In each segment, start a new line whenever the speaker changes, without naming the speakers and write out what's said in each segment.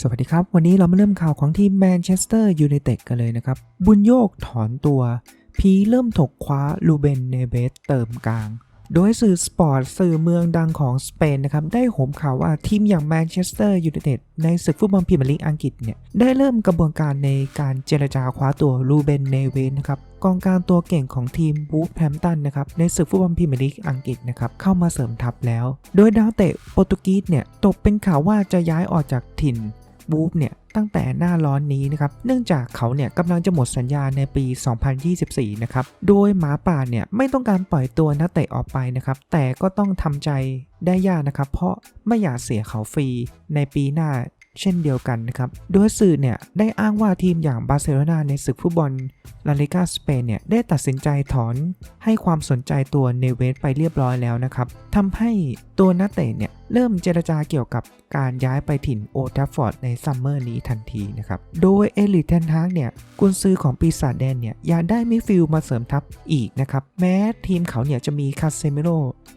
สวัสดีครับ วันนี้เรามาเริ่มข่าวของทีมแมนเชสเตอร์ยูไนเต็ดกันเลยนะครับ บุญโยกถอนตัว พีเริ่มถกคว้าลูเบนเนเบสเติมกลาง โดยสื่อสปอร์ตสื่อเมืองดังของสเปนนะครับ ได้โหมข่าวว่าทีมอย่างแมนเชสเตอร์ยูไนเต็ดในศึกฟุตบอลพรีเมียร์ลีกอังกฤษเนี่ย ได้เริ่มกระบวนการในการเจรจาคว้าตัวลูเบนเนเวสนะครับกองกลางตัวเก่งของทีมบูฟแฮมป์ตันนะครับในศึกฟุตบอลพรีเมียร์ลีกอังกฤษนะครับเข้ามาเสริมทัพแล้ว โดยดาวเตะโปรตุเกสเนี่ยตกเป็นข่าวว่าจะย้ายออกจากถิ่น บูฟเนี่ยตั้งแต่หน้าร้อนนี้นะครับ เนื่องจากเขาเนี่ยกำลังจะหมดสัญญาในปี 2024 นะครับ โดยหมาป่าเนี่ยไม่ต้องการปล่อยตัวนักเตะออกไปนะครับ แต่ก็ต้องทำใจได้ยากนะครับ เพราะไม่อยากเสียเขาฟรีในปีหน้า เช่นเดียวกันนะครับ โดยสื่อเนี่ยได้อ้างว่าทีมอย่างบาร์เซโลนาในศึกฟุตบอลลาลิกาสเปนเนี่ยได้ตัดสินใจถอนให้ความสนใจตัวเนเวสไปเรียบร้อยแล้วนะครับทำให้ตัวนักเตะเนี่ยเริ่มเจรจาเกี่ยวกับการย้ายไปถิ่นโอทัฟฟอร์ดในซัมเมอร์นี้ทันทีนะครับ โดยเอลิทเทนฮากเนี่ยกุนซือของปีศาจแดนเนี่ยอยากได้มิฟิลมาเสริมทัพอีกนะครับ แม้ทีมเขาเนี่ยจะมีคาเซมิโร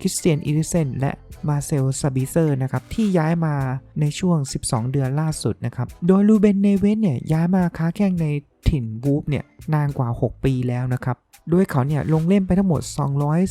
คริสเตียนอิริเซนและมาเซลซาบิเซอร์นะครับที่ย้ายมาในช่วง 12 เดือนล่าสุดนะครับ โดยลูเบนเนเวสเนี่ยย้ายมาค้าแข่งในถิ่นวูฟเนี่ยนานกว่า 6 ปีแล้วนะครับโดยเขาเนี่ยลงเล่นไปทั้งหมด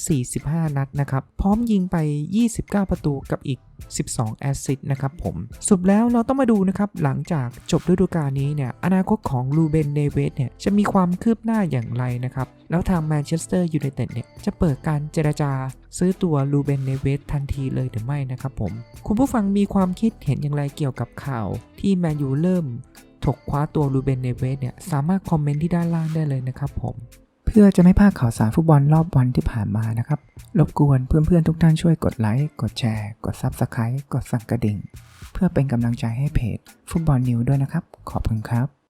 245 นัดนะครับ พร้อมยิงไป 29 ประตูกับอีก 12 แอสซิสต์นะครับผมสรุปแล้วเราต้องมาดูนะครับ หลังจากจบฤดูกาลนี้เนี่ย อนาคตของลูเบนเนเวสเนี่ย จะมีความคืบหน้าอย่างไรนะครับ แล้วทางแมนเชสเตอร์ยูไนเต็ดเนี่ย จะเปิดการเจรจาซื้อตัวลูเบนเนเวสทันทีเลยหรือไม่นะครับผม คุณผู้ฟังมีความคิดเห็นอย่างไรเกี่ยวกับข่าว ที่แมนยูเริ่ม ถกคว้าตัวรูเบนเนเวสเนี่ยสามารถคอมเมนต์ที่ด้านล่างได้เลยนะครับผม เพื่อจะไม่พลาดข่าวสารฟุตบอลรอบวันที่ผ่านมานะครับ รบกวนเพื่อนๆทุกท่านช่วยกดไลค์กดแชร์ กด Subscribe กดสั่นกระดิ่ง เพื่อเป็นกำลังใจให้เพจฟุตบอลนิวด้วยนะครับ ขอบคุณครับ